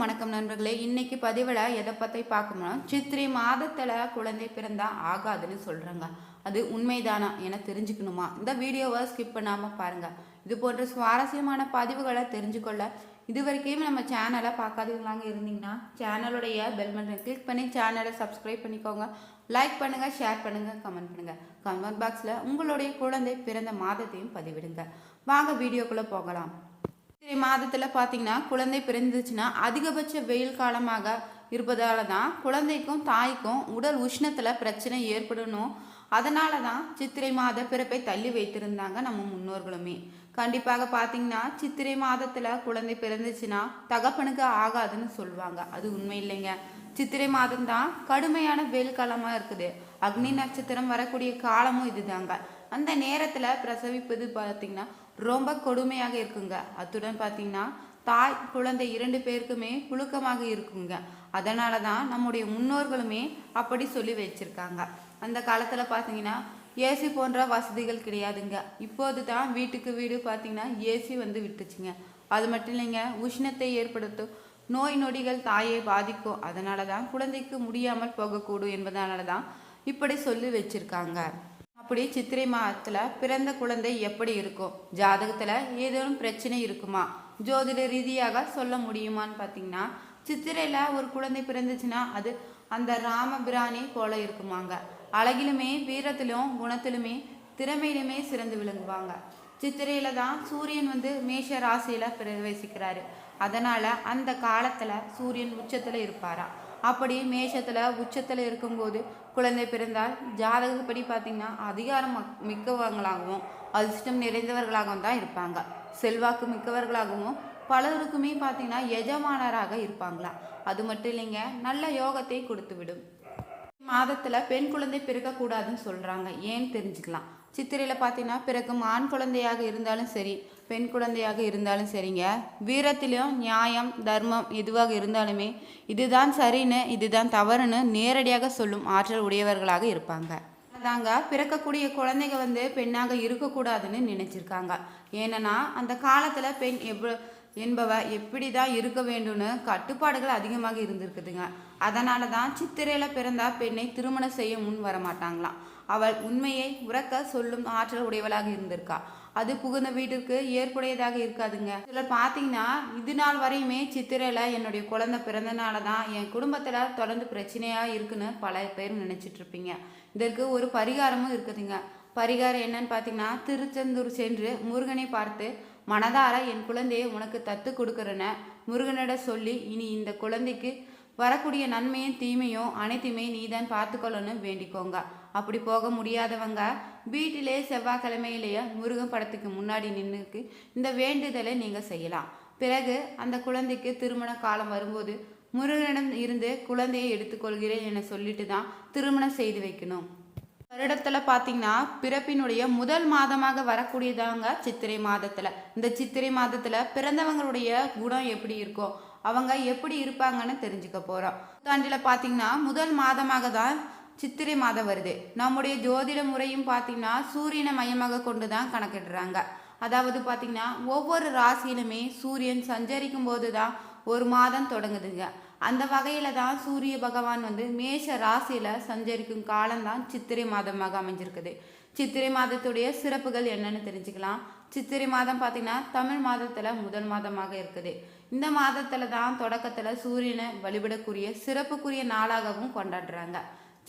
அனைவருக்கும் வணக்கம் நண்பர்களே. இன்னைக்கு பதிவில் எதை பற்றி பார்க்கணும்னா சித்திரை மாதத்தில் குழந்தை பிறந்தா ஆகாதுன்னு சொல்கிறாங்க அது உண்மைதானா என தெரிஞ்சுக்கணுமா? இந்த வீடியோவை ஸ்கிப் பண்ணாமல் பாருங்கள் இது போன்ற சுவாரஸ்யமான பதிவுகளை தெரிஞ்சுக்கொள்ள இது வரைக்கும் நம்ம சேனலை பார்க்காதவங்களாங்க இருந்தீங்கன்னா சேனலுடைய பெல் பட்டனை கிளிக் பண்ணி சேனலை சப்ஸ்கிரைப் பண்ணிக்கோங்க. லைக் பண்ணுங்கள் ஷேர் பண்ணுங்கள் கமெண்ட் பண்ணுங்கள் கமெண்ட் பாக்ஸில் உங்களுடைய குழந்தை பிறந்த மாதத்தையும் பதிவிடுங்க. வாங்க வீடியோக்குள்ளே போகலாம். சித்திரை மாதத்தில் பார்த்தீங்கன்னா குழந்தை பிறந்துச்சுன்னா அதிகபட்ச வெயில் காலமாக இருப்பதால தான் குழந்தைக்கும் தாய்க்கும் உடல் உஷ்ணத்தில் பிரச்சனை ஏற்படணும். அதனால தான் சித்திரை மாத பிறப்பை தள்ளி வைத்திருந்தாங்க நம்ம முன்னோர்களுமே. கண்டிப்பாக பார்த்தீங்கன்னா சித்திரை மாதத்தில் குழந்தை பிறந்துச்சுன்னா தகப்பனுக்கு ஆகாதுன்னு சொல்லுவாங்க அது உண்மை இல்லைங்க. சித்திரை மாதம் தான் கடுமையான வெயில் காலமாக இருக்குது. அக்னி நட்சத்திரம் வரக்கூடிய காலமும் இதுதாங்க. அந்த நேரத்தில் பிரசவிப்பது பார்த்தீங்கன்னா ரொம்ப கொடுமையாக இருக்குங்க. அத்துடன் பார்த்தீங்கன்னா தாய் குழந்தை இரண்டு பேருக்குமே புழுக்கமாக இருக்குங்க. அதனால தான் நம்முடைய முன்னோர்களுமே அப்படி சொல்லி வச்சுருக்காங்க. அந்த காலத்தில் பார்த்தீங்கன்னா ஏசி போன்ற வசதிகள் கிடையாதுங்க. இப்போது தான் வீட்டுக்கு வீடு பார்த்தீங்கன்னா ஏசி வந்து விட்டுச்சுங்க. அது மட்டும் இல்லைங்க உஷ்ணத்தை ஏற்படுத்தும் நோய் நொடிகள் தாயை பாதிக்கும். அதனால தான் குழந்தைக்கு முடியாமல் போகக்கூடும் என்பதனால தான் இப்படி சொல்லி வச்சுருக்காங்க. அப்படி சித்திரை மாதத்தில் பிறந்த குழந்தை எப்படி இருக்கும் ஜாதகத்தில் ஏதேனும் பிரச்சனை இருக்குமா ஜோதிட ரீதியாக சொல்ல முடியுமான்னு பார்த்தீங்கன்னா சித்திரையில் ஒரு குழந்தை பிறந்துச்சுன்னா அது அந்த ராமபிராணி போல இருக்குமாங்க. அழகிலுமே வீரத்திலும் குணத்திலுமே திறமையிலுமே சிறந்து விளங்குவாங்க. சித்திரையில் தான் சூரியன் வந்து மேஷ ராசியில் பிரவேசிக்கிறாரு. அதனால் அந்த காலத்தில் சூரியன் உச்சத்தில் இருப்பாரா. அப்படி மேஷத்தில் உச்சத்தில் இருக்கும்போது குழந்தை பிறந்தால் ஜாதகப்படி பார்த்தீங்கன்னா அதிகாரம் மக்- மிக்கவங்களாகவும் அதிர்ஷ்டம் நிறைந்தவர்களாகவும் தான் இருப்பாங்க. செல்வாக்கு மிக்கவர்களாகவும் பலருக்குமே பார்த்தீங்கன்னா எஜமானராக இருப்பாங்களா அது மட்டும் இல்லைங்க நல்ல யோகத்தை கொடுத்து விடும் மாதத்தில் பெண் குழந்தை பிறக்கக்கூடாதுன்னு சொல்கிறாங்க ஏன்னு தெரிஞ்சுக்கலாம். சித்திரையில் பார்த்தீங்கன்னா பிறக்கும் ஆண் குழந்தையாக இருந்தாலும் சரி பெண் குழந்தையாக இருந்தாலும் சரிங்க. வீரத்திலும் நியாயம் தர்மம் எதுவாக இருந்தாலுமே இதுதான் சரின்னு இதுதான் தவறுன்னு நேரடியாக சொல்லும் ஆற்றல் உடையவர்களாக இருப்பாங்க. தாங்க பிறக்கக்கூடிய குழந்தைங்க வந்து பெண்ணாக இருக்கக்கூடாதுன்னு நினைச்சிருக்காங்க. ஏன்னா அந்த காலத்தில் பெண் எவ்வளோ என்பவ எப்படி தான் இருக்க வேண்டும்னு கட்டுப்பாடுகள் அதிகமாக இருந்திருக்குதுங்க. அதனால தான் சித்திரையில் பிறந்தா பெண்ணை திருமணம் செய்ய முன் வர மாட்டாங்களாம் அவள் உண்மையை உறக்க சொல்லும் ஆற்றல் உடையவளாக இருந்திருக்கா. அது புகுந்த வீட்டிற்கு ஏற்புடையதாக இருக்காதுங்க. சிலர் பார்த்தீங்கன்னா இது நாள் வரையுமே சித்திரையில் என்னுடைய குழந்தை பிறந்தனால தான் என் குடும்பத்தில் தொடர்ந்து பிரச்சனையாக இருக்குன்னு பல பேர் நினச்சிட்ருப்பீங்க. இதற்கு ஒரு பரிகாரமும் இருக்குதுங்க. பரிகாரம் என்னன்னு பார்த்தீங்கன்னா திருச்செந்தூர் சென்று முருகனை பார்த்து மனதார என் குழந்தையை உனக்கு தத்து கொடுக்குறேன முருகனிட சொல்லி இனி இந்த குழந்தைக்கு வரக்கூடிய நன்மையும் தீமையும் அனைத்துமே நீதான் பார்த்துக்கொள்ளணும் வேண்டிக்கோங்க. அப்படி போக முடியாதவங்க வீட்டிலே செவ்வாய்க்கிழமையிலேயே முருகன் படத்துக்கு முன்னாடி நின்றுக்கு இந்த வேண்டுதலை நீங்கள் செய்யலாம். பிறகு அந்த குழந்தைக்கு திருமண காலம் வரும்போது முருகனிடம் இருந்து குழந்தையை எடுத்துக்கொள்கிறேன் என சொல்லிட்டு தான் திருமணம் செய்து வைக்கணும். வருடத்தில் பார்த்தீங்கன்னா பிறப்பினுடைய முதல் மாதமாக வரக்கூடியதாங்க சித்திரை மாதத்தில். இந்த சித்திரை மாதத்தில் பிறந்தவங்களுடைய குணம் எப்படி இருக்கும் அவங்க எப்படி இருப்பாங்கன்னு தெரிஞ்சுக்க போகிறோம் தாண்டியில் பார்த்தீங்கன்னா முதல் மாதமாக தான் சித்திரை மாதம் வருது. நம்முடைய ஜோதிட முறையும் பார்த்தீங்கன்னா சூரியனை மையமாக கொண்டு தான் கணக்கிடுறாங்க. அதாவது பார்த்தீங்கன்னா ஒவ்வொரு ராசியிலுமே சூரியன் சஞ்சரிக்கும் போது தான் ஒரு மாதம் தொடங்குதுங்க. அந்த வகையில் தான் சூரிய பகவான் வந்து மேஷ ராசியில் சஞ்சரிக்கும் காலம்தான் சித்திரை மாதமாக அமைஞ்சிருக்குது. சித்திரை மாதத்துடைய சிறப்புகள் என்னன்னு தெரிஞ்சுக்கலாம். சித்திரை மாதம் பார்த்திங்கன்னா தமிழ் மாதத்தில் முதல் மாதமாக இருக்குது. இந்த மாதத்தில் தான் தொடக்கத்தில் சூரியனை வழிபடக்கூடிய சிறப்புக்குரிய நாளாகவும் கொண்டாடுறாங்க.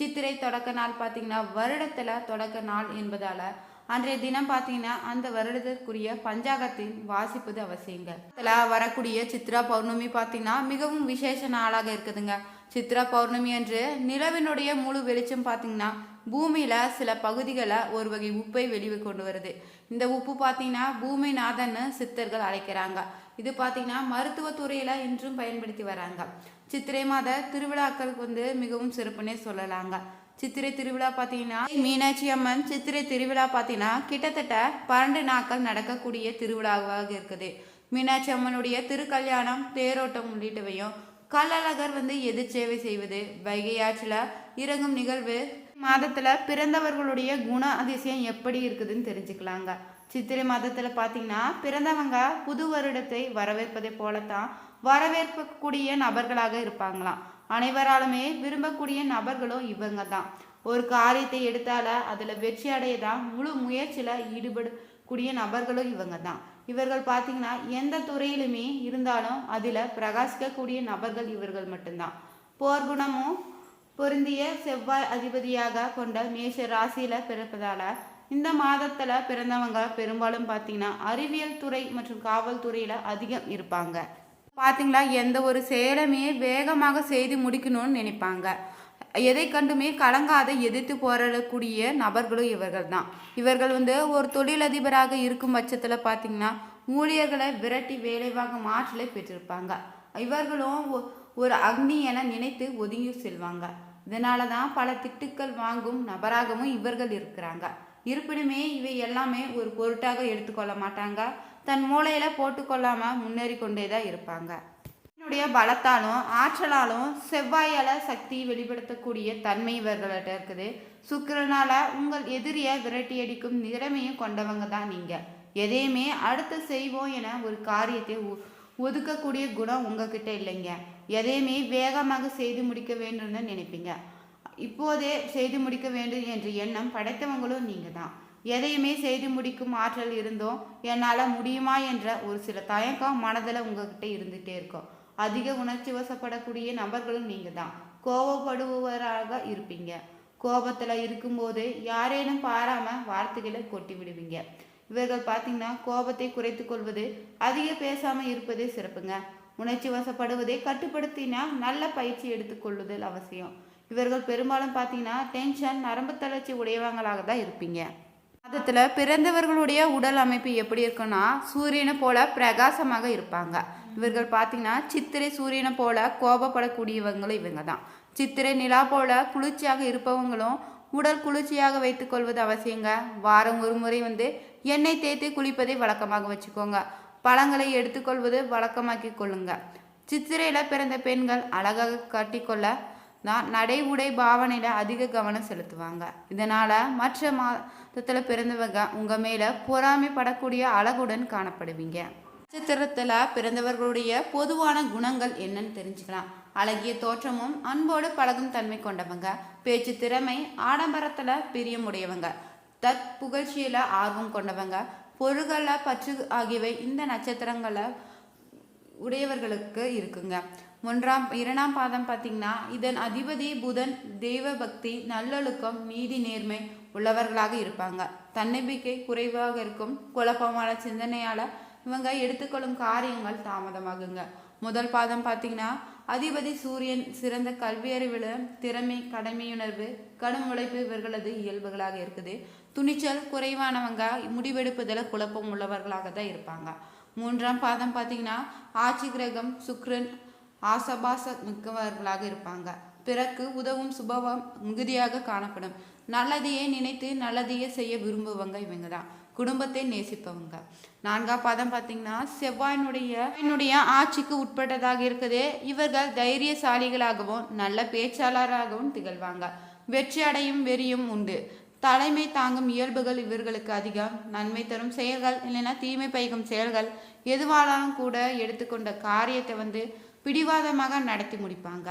சித்திரை தொடக்க நாள் பார்த்தீங்கன்னா வருடத்தில் தொடக்க நாள் என்பதால் அன்றைய தினம் பார்த்தீங்கன்னா அந்த வருடத்திற்குரிய பஞ்சாங்கத்தின் வாசிப்பது அவசியங்க. இதுல வரக்கூடிய சித்ரா பௌர்ணமி பார்த்தீங்கன்னா மிகவும் விசேஷ நாளாக இருக்குதுங்க. சித்ரா பௌர்ணமி அன்று நிலவினுடைய முழு வெளிச்சம் பார்த்தீங்கன்னா பூமியில் சில பகுதிகளை ஒரு வகை உப்பை வெளியே கொண்டு வருது. இந்த உப்பு பார்த்தீங்கன்னா பூமிநாதன்னு சித்தர்கள் அழைக்கிறாங்க. இது பார்த்தீங்கன்னா மருத்துவத்துறையில் இன்றும் பயன்படுத்தி வராங்க. சித்திரை மாத திருவிழாக்களுக்கு வந்து மிகவும் சிறப்புன்னே சொல்லலாங்க. சித்திரை திருவிழா பார்த்தீங்கன்னா மீனாட்சி அம்மன் சித்திரை திருவிழா பார்த்தீங்கன்னா கிட்டத்தட்ட பன்னெண்டு நாட்கள் நடக்கக்கூடிய திருவிழாவாக இருக்குது. மீனாட்சி அம்மனுடைய திருக்கல்யாணம் தேரோட்டம் உள்ளிட்டவையும் கள்ளழகர் வந்து எதிர்ச்சேவை செய்வது வைகை ஆற்றில் இறங்கும் நிகழ்வு மாதத்தில் பிறந்தவர்களுடைய குண அதிசயம் எப்படி இருக்குதுன்னு தெரிஞ்சுக்கலாங்க. சித்திரை மாதத்தில் பார்த்தீங்கன்னா பிறந்தவங்க புது வருடத்தை வரவேற்பதை போலத்தான் வரவேற்கக்கூடிய நபர்களாக இருப்பாங்களாம். அனைவராலுமே விரும்பக்கூடிய நபர்களும் இவங்க தான் ஒரு காரியத்தை எடுத்தால அதில் வெற்றி அடைய தான் முழு முயற்சியில் ஈடுபடக்கூடிய நபர்களும் இவங்க தான் இவர்கள் பார்த்தீங்கன்னா எந்த துறையிலுமே இருந்தாலும் அதில் பிரகாசிக்கக்கூடிய நபர்கள் இவர்கள் மட்டும்தான். போர்க்குணமும் பொருந்திய செவ்வாய் அதிபதியாக கொண்ட மேஷ ராசியில பிறப்பதால இந்த மாதத்துல பிறந்தவங்க பெரும்பாலும் பார்த்தீங்கன்னா அறிவியல் துறை மற்றும் காவல்துறையில அதிகம் இருப்பாங்க. பார்த்திங்களா எந்த ஒரு சேலமே வேகமாக செய்து முடிக்கணும்னு நினைப்பாங்க. எதை கண்டுமே கலங்காத எதிர்த்து போராடக்கூடிய நபர்களும் இவர்கள் தான். இவர்கள் வந்து ஒரு தொழிலதிபராக இருக்கும் பட்சத்தில் பார்த்திங்கன்னா ஊழியர்களை விரட்டி வேலைவாக மாற்றலை பெற்றிருப்பாங்க. இவர்களும் ஒ- ஒரு அக்னி என நினைத்து ஒதுங்கி செல்வாங்க. இதனால தான் பல திட்டுக்கள் வாங்கும் நபராகவும் இவர்கள் இருக்கிறாங்க. இருப்பினுமே இவை எல்லாமே ஒரு பொருட்டாக எடுத்துக்கொள்ள மாட்டாங்க. தன் மூளையில போட்டுக்கொள்ளாம முன்னேறி கொண்டே தான் இருப்பாங்க. என்னுடைய பலத்தாலும் ஆற்றலாலும் செவ்வாயால சக்தி வெளிப்படுத்தக்கூடிய தன்மை இவர்கள்ட்ட இருக்குது. சுக்கிரனால உங்கள் எதிரியை விரட்டி அடிக்கும் திறமையும் கொண்டவங்க தான் நீங்க. எதையுமே அடுத்து செய்வோம் என ஒரு காரியத்தை ஒ- ஒதுக்கக்கூடிய குணம் உங்ககிட்ட இல்லைங்க. எதையுமே வேகமாக செய்து முடிக்க வேண்டும்னு நினைப்பீங்க. இப்போதே செய்து முடிக்க வேண்டும் என்ற எண்ணம் படைத்தவங்களும் நீங்கள் தான் எதையுமே செய்து முடிக்கும் ஆற்றல் இருந்தோம் என்னால் முடியுமா என்ற ஒரு சில தயக்கம் மனதில் உங்ககிட்ட இருந்துகிட்டே இருக்கும். அதிக உணர்ச்சி வசப்படக்கூடிய நபர்களும் நீங்கள் தான் கோபப்படுபவராக இருப்பீங்க. கோபத்தில் இருக்கும்போது யாரேனும் பாராமல் வார்த்தைகளை கொட்டி விடுவீங்க. இவர்கள் பார்த்தீங்கன்னா கோபத்தை குறைத்து கொள்வது அதிக பேசாமல் இருப்பதே சிறப்புங்க. உணர்ச்சி வசப்படுவதை கட்டுப்படுத்தினா நல்ல பயிற்சி எடுத்துக்கொள்ளுதல் அவசியம். இவர்கள் பெரும்பாலும் பார்த்தீங்கன்னா டென்ஷன் நரம்பு தளர்ச்சி உடையவங்களாக தான் இருப்பீங்க. மாதத்தில் பிறந்தவர்களுடைய உடல் அமைப்பு எப்படி இருக்குன்னா சூரியனை போல பிரகாசமாக இருப்பாங்க. இவர்கள் பார்த்தீங்கன்னா சித்திரை சூரியனை போல கோபப்படக்கூடியவங்களும் இவங்க தான். சித்திரை நிலா போல குளிர்ச்சியாக இருப்பவங்களும் உடல் குளிர்ச்சியாக வைத்துக்கொள்வது அவசியங்க. வாரம் ஒரு முறை வந்து எண்ணெய் தேய்த்து குளிப்பதை வழக்கமாக வச்சுக்கோங்க. பழங்களை எடுத்துக்கொள்வது வழக்கமாக்கி கொள்ளுங்க. சித்திரையில் பிறந்த பெண்கள் அழகாக கட்டிக்கொள்ள தான் நடை உடை பாவனையில் அதிக கவனம் செலுத்துவாங்க. இதனால் மற்ற மாதத்தில் பிறந்தவங்க உங்கள் மேலே பொறாமைப்படக்கூடிய அழகுடன் காணப்படுவீங்க. நட்சத்திரத்தில் பிறந்தவர்களுடைய பொதுவான குணங்கள் என்னன்னு தெரிஞ்சுக்கலாம். அழகிய தோற்றமும் அன்போடு பழகும் தன்மை கொண்டவங்க. பேச்சு திறமை ஆடம்பரத்தில் பிரியமுடையவங்க தற்புகழ்ச்சியில் ஆர்வம் கொண்டவங்க. பொருகல பற்று ஆகியவை இந்த நட்சத்திரங்களை உடையவர்களுக்கு இருக்குங்க. ஒன்றாம் இரண்டாம் பாதம் பார்த்தீங்கன்னா இதன் அதிபதி புதன் தெய்வ பக்தி நல்லொழுக்கம் நீதி நேர்மை உள்ளவர்களாக இருப்பாங்க. தன்னம்பிக்கை குறைவாக இருக்கும். குழப்பமான சிந்தனையால் இவங்க எடுத்துக்கொள்ளும் காரியங்கள் தாமதமாகுங்க. முதல் பாதம் பார்த்தீங்கன்னா அதிபதி சூரியன் சிறந்த கல்வியறிவில் திறமை கடமையுணர்வு கடும் உழைப்பு இவர்களது இயல்புகளாக இருக்குது. துணிச்சல் குறைவானவங்க முடிவெடுப்பதில் குழப்பம் உள்ளவர்களாக தான் இருப்பாங்க. மூன்றாம் பாதம் பார்த்தீங்கன்னா ஆட்சி கிரகம் சுக்ரன் ஆசபாச மிக்கவர்களாக இருப்பாங்க. பிறக்கு உதவும் சுபவம் மிகுதியாக காணப்படும். நல்லதையே நினைத்து நல்லதையே செய்ய விரும்புவங்க இவங்க தான் குடும்பத்தை நேசிப்பவங்க. நான்காம் பாதம் பார்த்தீங்கன்னா செவ்வாயினுடைய என்னுடைய ஆட்சிக்கு உட்பட்டதாக இருக்குது இவர்கள் தைரியசாலிகளாகவும் நல்ல பேச்சாளராகவும் திகழ்வாங்க. வெற்றி அடையும் வெறியும் உண்டு. தலைமை தாங்கும் இயல்புகள் இவர்களுக்கு அதிகம். நன்மை தரும் செயல்கள் இல்லைன்னா தீமை பயக்கும் செயல்கள் எதுவானாலும் கூட எடுத்துக்கொண்ட காரியத்தை வந்து பிடிவாதமாக நடத்தி முடிப்பாங்க.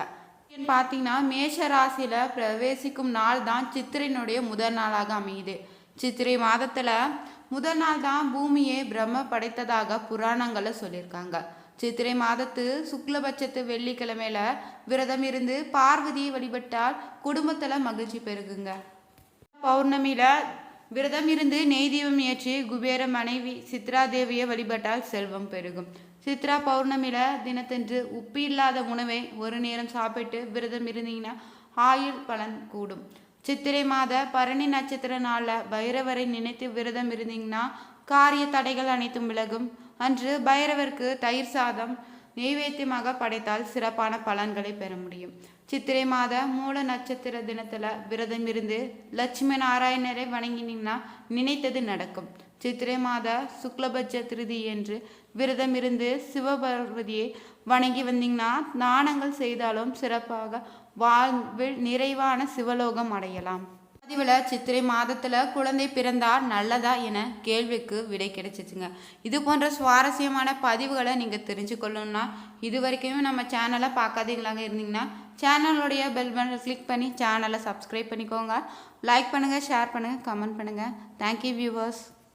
பார்த்தீங்கன்னா மேஷ ராசியில் பிரவேசிக்கும் நாள் தான் சித்திரையினுடைய முதல் நாளாக அமையுது. சித்திரை மாதத்தில் முதல் நாள் தான் பூமியை பிரம்ம படைத்ததாக புராணங்களை சொல்லியிருக்காங்க. சித்திரை மாதத்து சுக்லபட்சத்து வெள்ளிக்கிழமையில விரதம் இருந்து பார்வதியை வழிபட்டால் குடும்பத்தில் மகிழ்ச்சி பெருகுங்க. பௌர்ணமியில விரதம் இருந்து நெய் தீபம் ஏற்றி குபேர மனைவி சித்ரா தேவியை வழிபட்டால் செல்வம் பெருகும். சித்ரா பௌர்ணமியில தினத்தன்று உப்பு இல்லாத உணவை ஒரு நேரம் சாப்பிட்டு விரதம் இருந்தீங்கன்னா ஆயுள் பலன் கூடும். சித்திரை மாத பரணி நட்சத்திர நாளில் பைரவரை நினைத்து விரதம் இருந்தீங்கன்னா காரிய தடைகள் அனைத்தும் விலகும். அன்று பைரவருக்கு தயிர் சாதம் நெய்வேத்தியமாக படைத்தால் சிறப்பான பலன்களை பெற முடியும். சித்திரை மாத மூல நட்சத்திர தினத்தில் விரதம் இருந்து லட்சுமி நாராயணரை வணங்கினீங்கன்னா நினைத்தது நடக்கும். சித்திரை மாத சுக்லபட்ச திருதி என்று விரதம் இருந்து சிவபார்வதியை வணங்கி வந்தீங்கன்னா தானங்கள் செய்தாலும் சிறப்பாக வாழ்வில் நிறைவான சிவலோகம் அடையலாம். பதிவில் சித்திரை மாதத்தில் குழந்தை பிறந்தால் நல்லதா என கேள்விக்கு விடை கிடைச்சிச்சுங்க. இது போன்ற சுவாரஸ்யமான பதிவுகளை நீங்கள் தெரிஞ்சுக்கொள்ளணும்னா இது வரைக்கும் நம்ம சேனலை பார்க்காதீங்களாங்க இருந்தீங்கன்னா சேனலுடைய பெல் பட்டனை கிளிக் பண்ணி சேனலை சப்ஸ்கிரைப் பண்ணிக்கோங்க. லைக் பண்ணுங்கள் ஷேர் பண்ணுங்கள் கமெண்ட் பண்ணுங்கள் தேங்க்யூ வியூவர்ஸ்